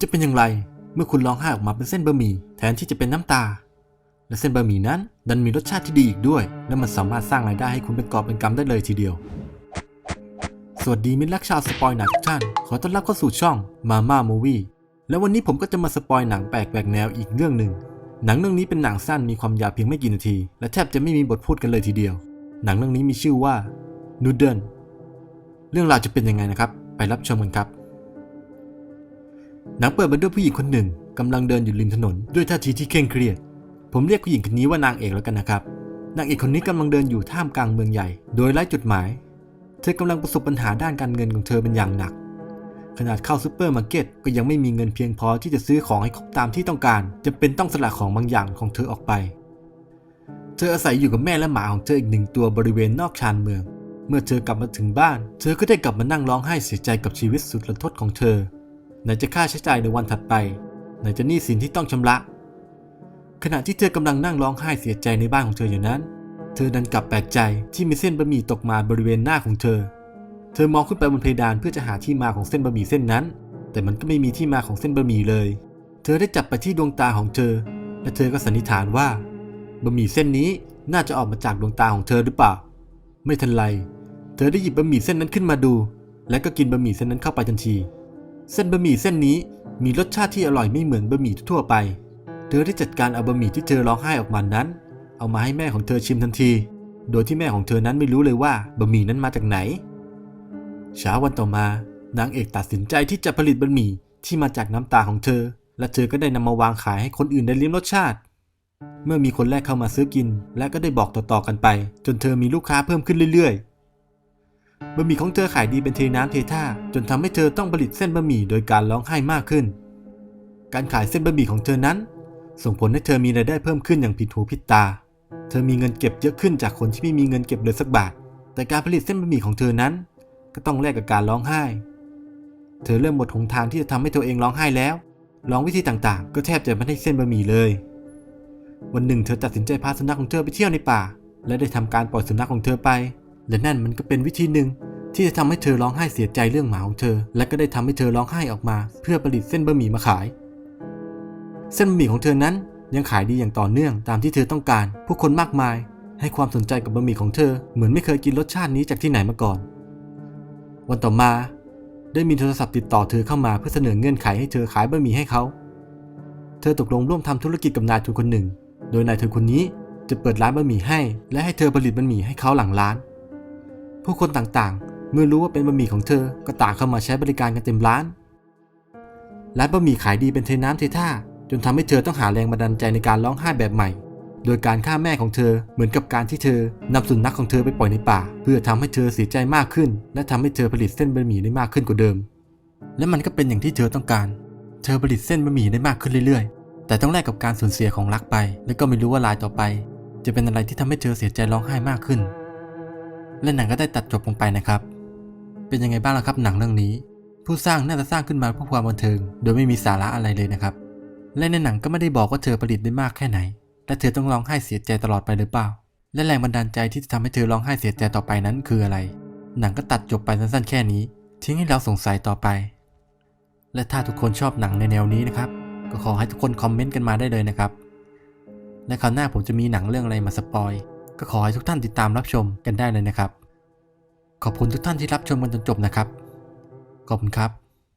จะเป็นอย่างไรเมื่อคุณร้องไห้ออกมาเป็นเส้นบะหมี่แทนที่จะเป็นน้ำตา และเส้นบะหมี่นั้นดันมีรสชาติที่ดีอีกด้วย และมันสามารถสร้างรายได้ให้คุณเป็นกอบเป็นกำได้เลยทีเดียว สวัสดีมิตรรักชาวสปอยหนังทุกท่าน ขอต้อนรับเข้าสู่ช่องมาม่ามูวี่และวันนี้ผมก็จะมาสปอยหนังแปลกแหวกแนวอีกเรื่องหนึ่งหนังเรื่องนี้เป็นหนังสั้นมีความยาวเพียงไม่กี่นาที และแทบจะไม่มีบทพูดกันเลยทีเดียว หนังเรื่องนี้มีชื่อว่านูเดิลเรื่องราวจะเป็นยังไงนะครับ ไปรับชมกันครับ หนังเปิดมาด้วยผู้หญิงคนหนึ่งกำลังเดินอยู่ริมถนนด้วยท่าทีที่เคร่งเครียด ผมเรียกผู้หญิงคนนี้ว่านางเอกแล้วกันนะครับ นางเอกคนนี้กำลังเดินอยู่ท่ามกลางเมืองใหญ่ โดยไร้จุดหมาย เธอกำลังประสบปัญหาด้านการเงินของเธอเป็นอย่างหนัก ขนาดเข้าซูเปอร์มาร์เก็ตก็ยังไม่มีเงินเพียงพอที่จะซื้อของให้ครบตามที่ต้องการ จะเป็นต้องสละของบางอย่างของเธอออกไป เธออาศัยอยู่กับแม่และหมาของเธออีกหนึ่งตัวบริเวณนอกชานเมือง เมื่อเธอกลับมาถึงบ้าน เธอก็ได้กลับมานั่งร้องไห้เสียใจกับชีวิตสุดระทดของเธอ ไหนจะค่าใช้จ่ายในวันถัดไป ไหนจะหนี้สินที่ต้องชำระ ขณะที่เธอกำลังนั่งร้องไห้เสียใจในบ้านของเธออยู่นั้น เธอดันกลับแปลกใจที่มีเส้นบะหมี่ตกมาบริเวณหน้าของเธอ เธอมองขึ้นไปบนเพดานเพื่อจะหาที่มาของเส้นบะหมี่เส้นนั้น แต่มันก็ไม่มีที่มาของเส้นบะหมี่เลย เธอได้จับไปที่ดวงตาของเธอ และเธอก็สันนิษฐานว่าบะหมี่เส้นนี้น่าจะออกมาจากดวงตาของเธอหรือเปล่า ไม่ทันไร เธอได้หยิบบะหมี่เส้นนั้นขึ้นมาดู และก็กินบะหมี่เส้นนั้นเข้าไปทันที เส้นบะหมี่เส้นนี้มีรสชาติที่อร่อยไม่เหมือนบะหมี่ทั่วไป เธอได้จัดการเอาบะหมี่ที่เธอร้องไห้ออกมานั้น เอามาให้แม่ของเธอชิมทันที โดยที่แม่ของเธอนั้นไม่รู้เลยว่าบะหมี่นั้นมาจากไหน เช้าวันต่อมา นางเอกตัดสินใจที่จะผลิตบะหมี่ที่มาจากน้ำตาของเธอ และเธอก็ได้นำมาวางขายให้คนอื่นได้ลิ้มรสชาติ เมื่อมีคนแรกเข้ามาซื้อกิน และก็ได้บอกต่อๆกันไป จนเธอมีลูกค้าเพิ่มขึ้นเรื่อยๆ บะหมี่ของเธอขายดีเป็นเทน้ำเทท่า จนทำให้เธอต้องผลิตเส้นบะหมี่โดยการร้องไห้มากขึ้น การขายเส้นบะหมี่ของเธอนั้น ส่งผลให้เธอมีรายได้เพิ่มขึ้นอย่างผิดหูผิดตา เธอมีเงินเก็บเยอะขึ้นจากคนที่ไม่มีเงินเก็บเลยสักบาท แต่การผลิตเส้นบะหมี่ของเธอนั้น ก็ต้องแลกกับการร้องไห้ เธอเริ่มหมดหนทางที่จะทำให้ตัวเองร้องไห้แล้ว ลองวิธีต่างๆ ก็แทบจะไม่ได้เส้นบะหมี่เลย วันหนึ่งเธอตัดสินใจพาสุนัขของเธอไปเที่ยวในป่า และได้ทำการปล่อยสุนัขของเธอไป และนั่นมันก็เป็นวิธีหนึ่งที่จะทำให้เธอร้องไห้เสียใจเรื่องหมาของเธอ และก็ได้ทำให้เธอร้องไห้ออกมา เพื่อผลิตเส้นบะหมี่มาขาย เส้นบะหมี่ของเธอนั้นยังขายดีอย่างต่อเนื่องตามที่เธอต้องการ ผู้คนมากมาย ให้ความสนใจกับบะหมี่ของเธอ เหมือนไม่เคยกินรสชาตินี้จากที่ไหนมาก่อน วันต่อมา ได้มีโทรศัพท์ติดต่อเธอเข้ามาเพื่อเสนอเงื่อนไขให้เธอขายบะหมี่ให้เขา เธอตกลงร่วมทำธุรกิจกับนายทุนคนหนึ่ง โดยนายทุนคนนี้จะเปิดร้านบะหมี่ให้ และให้เธอผลิตบะหมี่ให้เขาหลังร้าน ผู้คนต่างๆ เมื่อรู้ว่าเป็นบะหมี่ของเธอก็ต่างเข้ามาใช้บริการกันเต็มร้าน ร้านบะหมี่ขายดีเป็นเทน้ำเทท่า จนทำให้เธอต้องหาแรงบันดาลใจในการร้องไห้แบบใหม่ โดยการฆ่าแม่ของเธอเหมือนกับการที่เธอนำสุนัขของเธอไปปล่อยในป่า เพื่อทำให้เธอเสียใจมากขึ้น และทำให้เธอผลิตเส้นบะหมี่ได้มากขึ้นกว่าเดิม และมันก็เป็นอย่างที่เธอต้องการ เธอผลิตเส้นบะหมี่ได้มากขึ้นเรื่อยๆ แต่ต้องแลกกับการสูญเสียของรักไป และก็ไม่รู้ว่ารายต่อไป จะเป็นอะไรที่ทำให้เธอเสียใจร้องไห้มากขึ้น และหนังก็ได้ตัดจบลงไปนะครับ เป็นยังไงบ้างล่ะครับหนังเรื่องนี้ ผู้สร้างน่าจะสร้างขึ้นมาเพื่อความบันเทิง โดยไม่มีสาระอะไรเลยนะครับ และในหนังก็ไม่ได้บอกว่าเธอผลิตได้มากแค่ไหน และเธอต้องร้องไห้เสียใจตลอดไปหรือเปล่า และแรงบันดาลใจที่จะทำให้เธอร้องไห้เสียใจต่อไปนั้นคืออะไร หนังก็ตัดจบไปสั้นๆ แค่นี้ ทิ้งให้เราสงสัยต่อไป และถ้าทุกคนชอบหนังในแนวนี้นะครับ ก็ขอให้ทุกคนคอมเมนต์กันมาได้เลยนะครับ และคราวหน้าผมจะมีหนังเรื่องอะไรมาสปอย ก็ขอให้ทุกท่านติดตามรับชมกันได้เลยนะครับ ขอบคุณทุกท่านที่รับชมกันจนจบนะครับ ขอบคุณครับ